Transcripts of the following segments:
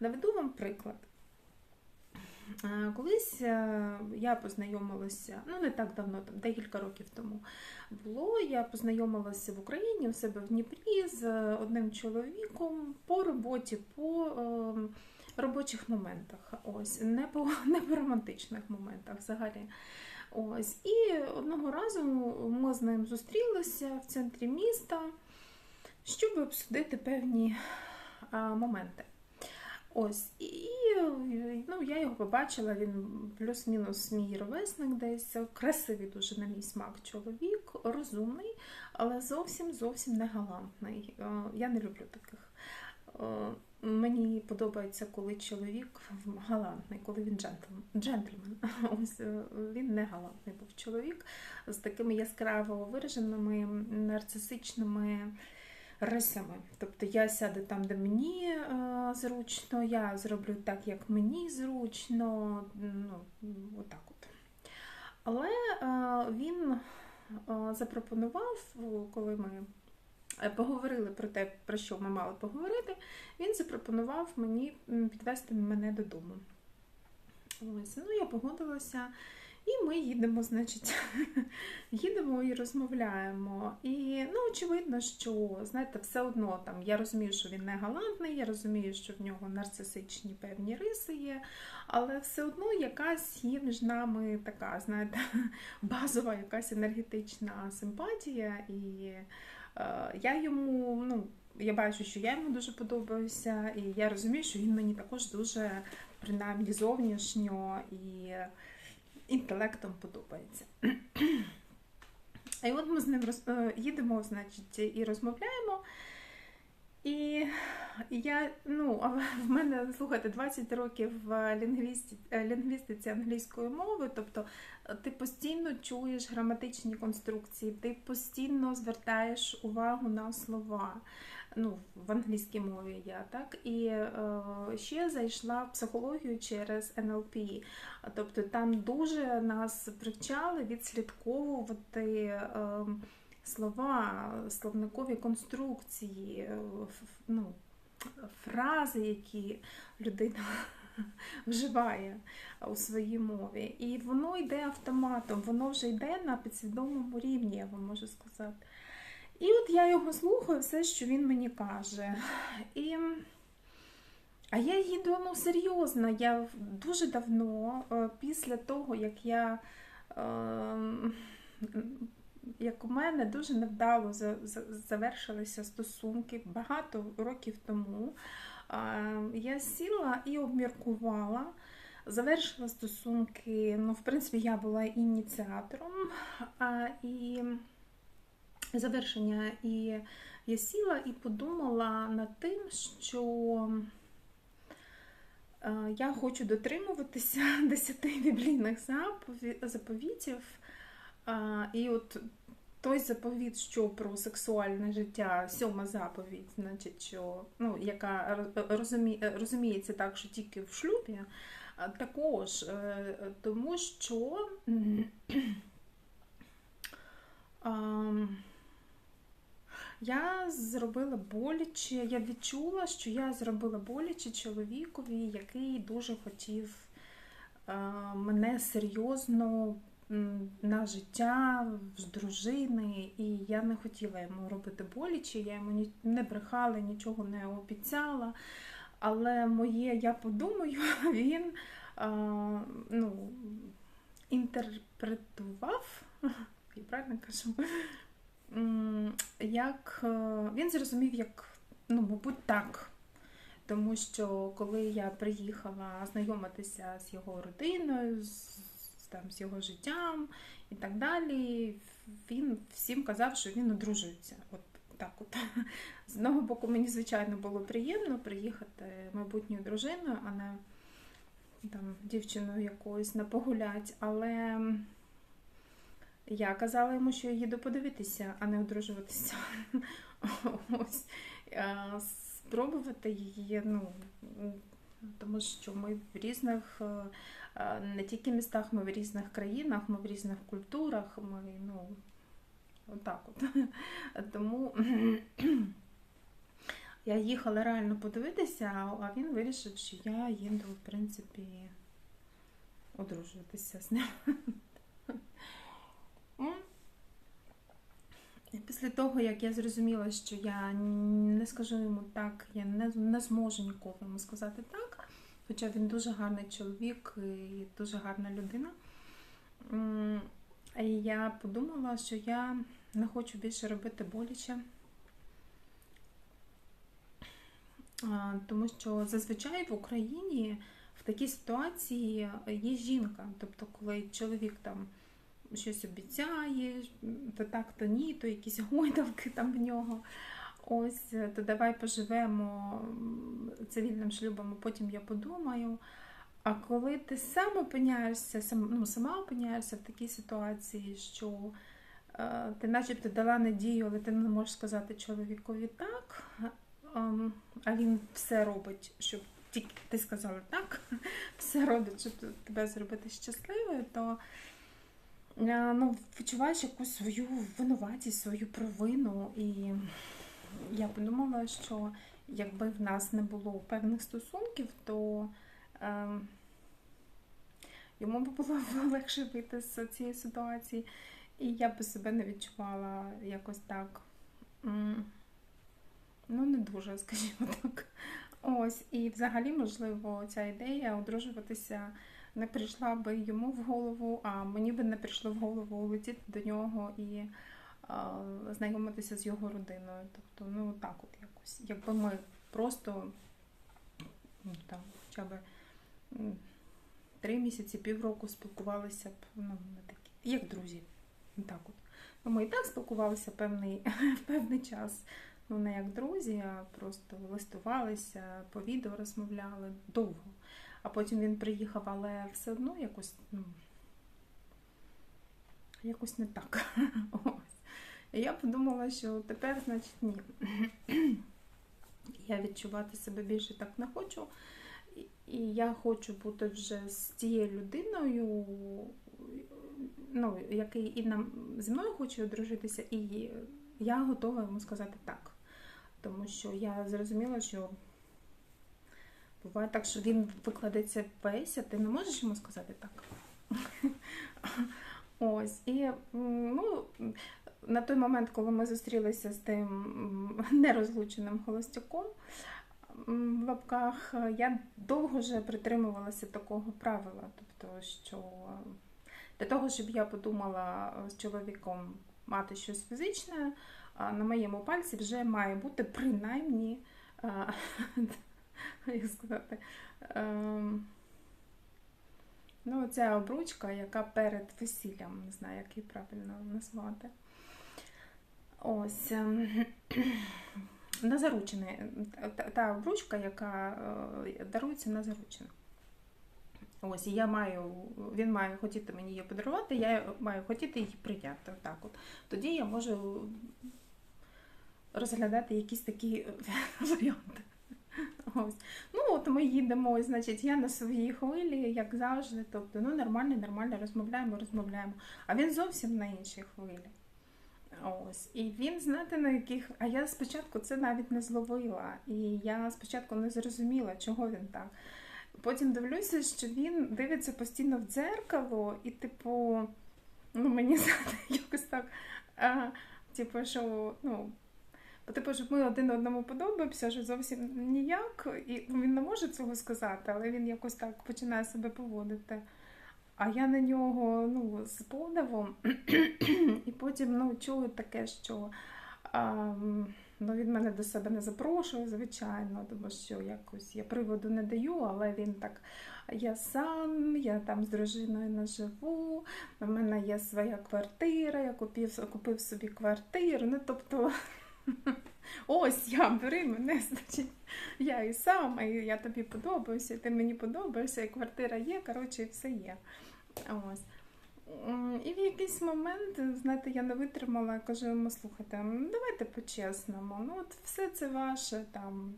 Наведу вам приклад. Е, Колись е, я познайомилася, ну не так давно, там декілька років тому було. Я познайомилася в Україні у себе в Дніпрі з одним чоловіком по роботі, по е, робочих моментах. Ось, не по, не по романтичних моментах взагалі. Ось. І одного разу ми з ним зустрілися в центрі міста, щоб обсудити певні моменти. Ось, і ну, я його побачила, він плюс-мінус мій ровесник десь, красивий дуже на мій смак чоловік, розумний, але зовсім зовсім не галантний. Е, Я не люблю таких. Е, Мені подобається, коли чоловік галантний, коли він джентльмен. Ось е, він не галантний був чоловік з такими яскраво вираженими нарцисичними рисами. Тобто я сяду там, де мені е, зручно, я зроблю так, як мені зручно. Ну, отак от. Але е, він е, запропонував, коли ми поговорили про те, про що ми мали поговорити, він запропонував мені підвести мене додому. Ось, ну я погодилася. І ми їдемо, значить, їдемо і розмовляємо. І ну, очевидно, що знаєте, все одно там я розумію, що він не галантний, я розумію, що в нього нарцисичні певні риси є, але все одно якась є між нами така, знаєте, базова якась енергетична симпатія. І е, я йому, ну, я бачу, що я йому дуже подобаюся, і я розумію, що він мені також дуже, принаймні, зовнішньо і інтелектом подобається. І от ми з ним роз... їдемо, значить, і розмовляємо. І я, ну, в мене, слухайте, 20 років в лінгвісті... лінгвістиці англійської мови, тобто ти постійно чуєш граматичні конструкції, ти постійно звертаєш увагу на слова ну, в англійській мові я так. І е, ще зайшла в психологію через НЛП. Тобто там дуже нас привчали відслідковувати. Е, Слова, словникові конструкції, е, ну, фрази, які людина вживає у своїй мові. І воно йде автоматом, воно вже йде на підсвідомому рівні, я вам можу сказати. І от я його слухаю, все, що він мені каже. І... А я їду ну, серйозно. Я дуже давно, е, після того, як я, ем, як у мене дуже невдало завершилися стосунки багато років тому, я сіла і обміркувала. Завершила стосунки, ну, в принципі, я була ініціатором. і завершення, і я сіла і подумала над тим, що я хочу дотримуватися десяти біблійних заповітів. І от той заповіт, що про сексуальне життя, сьома заповідь, значить, що, ну, яка розумі, розуміється так, що тільки в шлюбі, також е, тому що. Я зробила боляче, я відчула, що я зробила боляче чоловікові, який дуже хотів е, мене серйозно на життя з дружини, і я не хотіла йому робити боляче, я йому не брехала, нічого не обіцяла. Але моє я подумаю, він а, ну, інтерпретував, я правильно кажу, як е, він зрозумів, як, ну, мабуть, так. Тому що коли я приїхала знайомитися з його родиною, з, там, з його життям і так далі, він всім казав, що він одружується. От так от. З одного боку, мені, звичайно, було приємно приїхати майбутньою дружиною, а не там, дівчиною якоюсь на погулять, але. Я казала йому, що я їду подивитися, а не одружуватися. Ось спробувати її, ну тому що ми в різних, е, не тільки містах, ми в різних країнах, ми в різних культурах, ми ну, отак от. Тому Я їхала реально подивитися, а він вирішив, що я їду, в принципі, одружуватися з ним. Після того, як я зрозуміла, що я не скажу йому так, я не, не зможу ніколи йому сказати так, хоча він дуже гарний чоловік і дуже гарна людина. І я подумала, що я не хочу більше робити боляче. Тому що зазвичай в Україні в такій ситуації є жінка. Тобто, коли чоловік там щось обіцяє, то так, то ні, то якісь гойдалки там в нього. Ось, то давай поживемо цивільним шлюбом, а потім я подумаю. А коли ти сам опиняєшся, сам, ну, сама опиняєшся в такій ситуації, що е, ти начебто дала надію, але ти не можеш сказати чоловікові так, ем, а він все робить, щоб тільки ти сказала так, все робить, щоб тебе зробити щасливою, то е, ну, відчуваєш якусь свою винуватість, свою провину. І я подумала, що якби в нас не було певних стосунків, то е, йому б було легше вийти з цієї ситуації. І я би себе не відчувала якось так. Ну, не дуже, скажімо так. Ось, і взагалі, можливо, ця ідея одружуватися не прийшла би йому в голову, а мені би не прийшло в голову летіти до нього і а, знайомитися з його родиною. Тобто, ну так от якось. Якби ми просто ну, там, хоча б три місяці, півроку спілкувалися б, ну, не такі, як друзі. Так от. Ну, ми і так спілкувалися певний, певний час. Ну, не як друзі, а просто листувалися, по відео розмовляли довго. А потім він приїхав, але все одно якось, ну, якось не так. Ось. Я подумала, що тепер, значить, ні. Я відчувати себе більше так не хочу. І я хочу бути вже з тією людиною, ну, який і нам зі мною хоче одружитися, і я готова йому сказати так. Тому що я зрозуміла, що буває так, що він викладеться весь, а ти не можеш йому сказати так. Ось. І ну, на той момент, коли ми зустрілися з тим нерозлученим холостяком в лапках, я довго вже притримувалася такого правила. Тобто, що для того, щоб я подумала з чоловіком мати щось фізичне, на моєму пальці вже має бути принаймні, як сказати, ем, ну, ця обручка, яка перед весіллям, не знаю, як її правильно назвати. Ось. ем, На заручене, та, обручка, яка е, дарується на заручене. Ось, і я маю, він має хотіти мені її подарувати, я маю хотіти її прийняти. Отак от. Тоді я можу розглядати якісь такі варіанти. Ось. Ну, от ми їдемо, значить, я на своїй хвилі, як завжди. Тобто, ну, нормально, нормально, розмовляємо, розмовляємо. А він зовсім на іншій хвилі. Ось. І він, знаєте, на яких. А я спочатку це навіть не зловила. І я спочатку не зрозуміла, чого він так. Потім дивлюся, що він дивиться постійно в дзеркало, і, типу, ну, мені знаєте, якось так. А, типу, що, ну, типу, що ми один одному подобаємося, що зовсім ніяк. І він не може цього сказати, але він якось так починає себе поводити. А я на нього ну, з подивом, і потім ну, чую таке, що а, ну, він мене до себе не запрошує, звичайно, тому що якось я приводу не даю, але він так. Я сам, я там з дружиною не живу, у мене є своя квартира, я купив, купив собі квартиру. Ну, тобто, ось я бери мене, значить, я і сам, і я тобі подобаюся, і ти мені подобаєшся, і квартира є, коротше, і все є. Ось. І в якийсь момент, знаєте, я не витримала, кажу йому, слухайте, давайте по-чесному. Ну, от все це ваше там.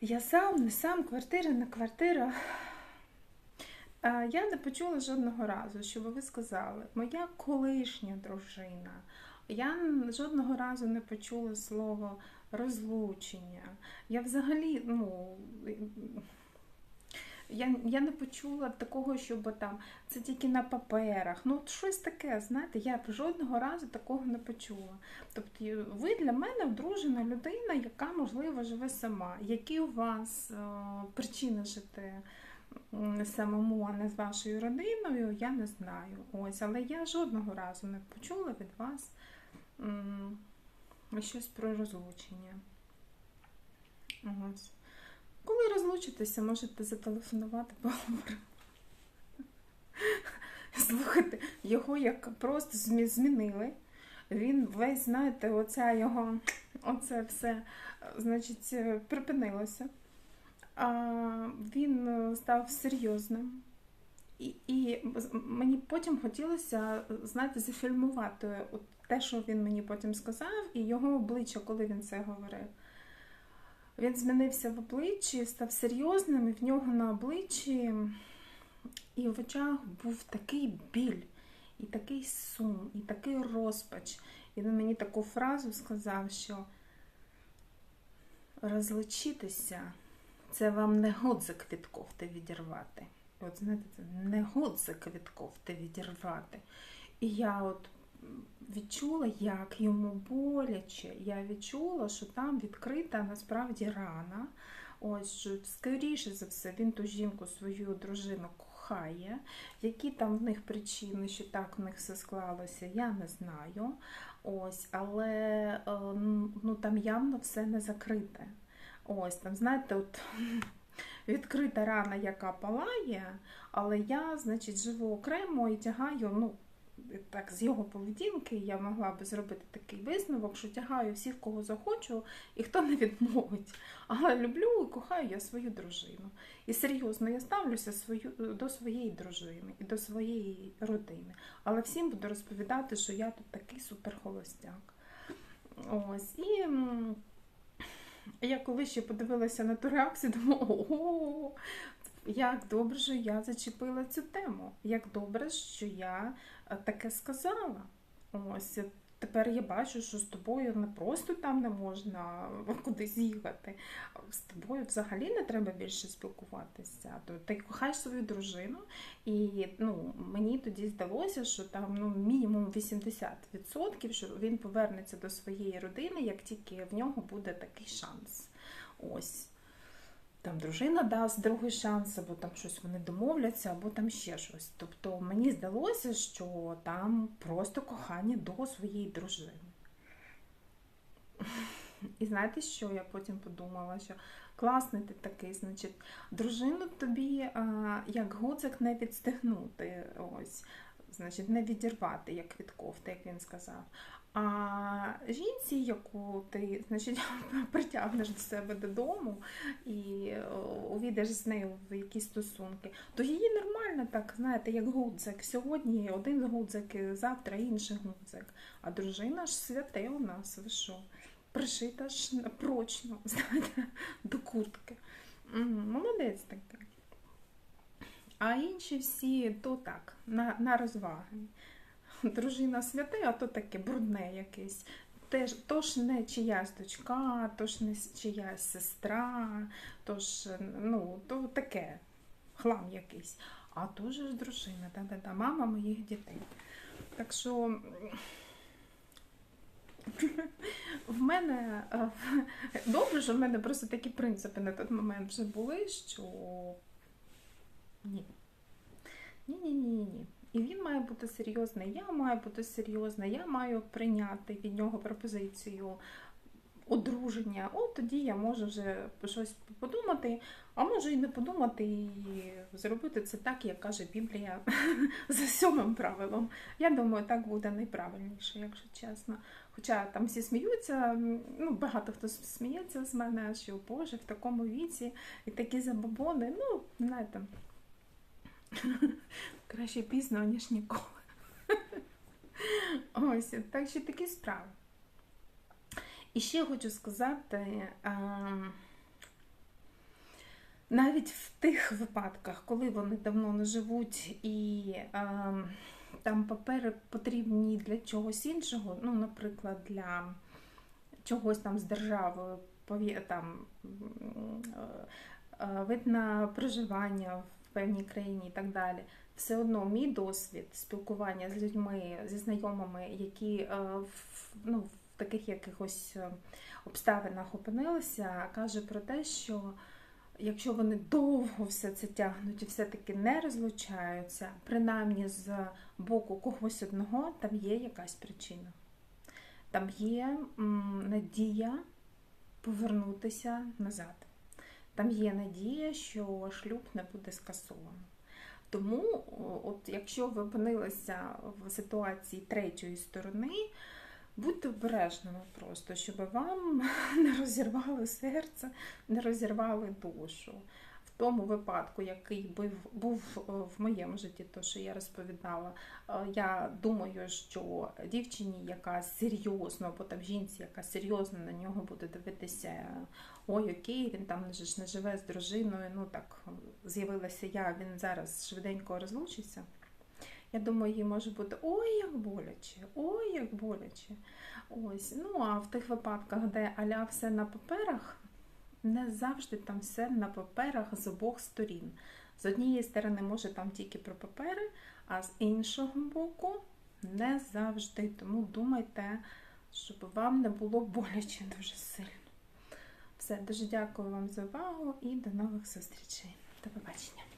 Я сам, не сам, квартира, не квартира. Я не почула жодного разу, щоб ви сказали, моя колишня дружина. Я жодного разу не почула слово розлучення. Я взагалі, ну. Я я не почула такого, щоб там це тільки на паперах. Ну, от щось таке, знаєте, я жодного разу такого не почула. Тобто, ви для мене одружена людина, яка, можливо, живе сама. Які у вас е, причини жити самому, а не з вашою родиною, я не знаю. Ось, Але я жодного разу не почула від вас щось про розлучення. Ось. Коли розлучитеся, можете зателефонувати поговорити. Слухайте, його як просто змінили. Він весь, знаєте, оця його, оце все, значить, припинилося. А Він став серйозним. І і мені потім хотілося, знаєте, зафільмувати от те, що він мені потім сказав, і його обличчя, коли він це говорив. Він змінився в обличчі, став серйозним, і в нього на обличчі і в очах був такий біль, і такий сум, і такий розпач. І він мені таку фразу сказав, що розлучитися це вам не годзик від кофти відірвати. От знаєте, це не годзик від кофти відірвати. І я от відчула, як йому боляче. Я відчула, що там відкрита насправді рана. Ось, що, скоріше за все, він ту жінку, свою дружину кохає. Які там в них причини, що так в них все склалося, я не знаю. Ось, Але е, ну, там явно все не закрите. Ось там, знаєте, от відкрита рана, яка палає, але я, значить, живу окремо і тягаю, ну, так, з його поведінки я могла би зробити такий висновок, що тягаю всіх, кого захочу, і хто не відмовить. Але люблю і кохаю я свою дружину. І серйозно я ставлюся свою, до своєї дружини і до своєї родини. Але всім буду розповідати, що я тут такий суперхолостяк. Ось. І я коли ще подивилася на ту реакцію, думаю, ого, як добре, що я зачепила цю тему. Як добре, що я е, таке сказала. Ось тепер я бачу, що з тобою не просто там не можна кудись їхати. З тобою взагалі не треба більше спілкуватися. То ти кохаєш свою дружину, і ну, мені тоді здалося, що там ну, мінімум 80%, що він повернеться до своєї родини, як тільки в нього буде такий шанс. Ось там дружина дасть другий шанс, або там щось вони домовляться, або там ще щось. Тобто мені здалося, що там просто кохання до своєї дружини. І знаєте, що я потім подумала, що класний ти такий, значить, дружину тобі а, як гуцик не відстегнути, ось, значить, не відірвати, як від кофти, як він сказав. А жінці, яку ти значить, притягнеш до себе додому і е, увійдеш з нею в якісь стосунки, то її нормально так, знаєте, як гудзик. Сьогодні один гудзик, завтра інший гудзик. А дружина ж святе у нас, ви що? Пришита ж прочно, знаєте, до куртки. Молодець такий. А інші всі то так, на, на розваги дружина святе, а то таке брудне якесь. Теж, Тож не чиясь дочка, тож не чиясь сестра, тож ну, то таке хлам якийсь. А то ж дружина, та -та -та, мама моїх дітей. Так що в мене добре, що в мене просто такі принципи на той момент вже були, що ні. ні. Ні-ні-ні. І він має бути серйозний, я маю бути серйозна, я маю прийняти від нього пропозицію одруження. От тоді я можу вже щось подумати, а можу і не подумати, і зробити це так, як каже Біблія за сьомим правилом. Я думаю, так буде найправильніше, якщо чесно. Хоча там всі сміються, ну багато хто сміється з мене, що Боже, в такому віці і такі забобони, ну, знаєте. Краще пізно, ніж ніколи. Ось, так що такі справи. І ще хочу сказати, навіть в тих випадках, коли вони давно не живуть і там папери потрібні для чогось іншого, ну, наприклад, для чогось там з державою, там е, е, вид на проживання певній країні і так далі. Все одно мій досвід спілкування з людьми, зі знайомими, які е, ну, в таких якихось е, обставинах опинилися, каже про те, що якщо вони довго все це тягнуть і все-таки не розлучаються, принаймні з боку когось одного, там є якась причина. Там є надія повернутися назад. Там є надія, що шлюб не буде скасовано. Тому, от якщо ви опинилися в ситуації третьої сторони, будьте обережними просто, щоб вам не розірвали серце, не розірвали душу. Тому випадку, який був, був е, в моєму житті, то що я розповідала, е, я думаю, що дівчині, яка серйозно, або там жінці, яка серйозно на нього буде дивитися, ой, окей, він там не живе з дружиною, ну так з'явилася я, він зараз швиденько розлучиться. Я думаю, їй може бути ой, як боляче, ой, як боляче. Ось. Ну а в тих випадках, де аля все на паперах, не завжди там все на паперах з обох сторін. З однієї сторони, може там тільки про папери, а з іншого боку не завжди. Тому думайте, щоб вам не було боляче дуже сильно. Все, дуже дякую вам за увагу і до нових зустрічей. До побачення.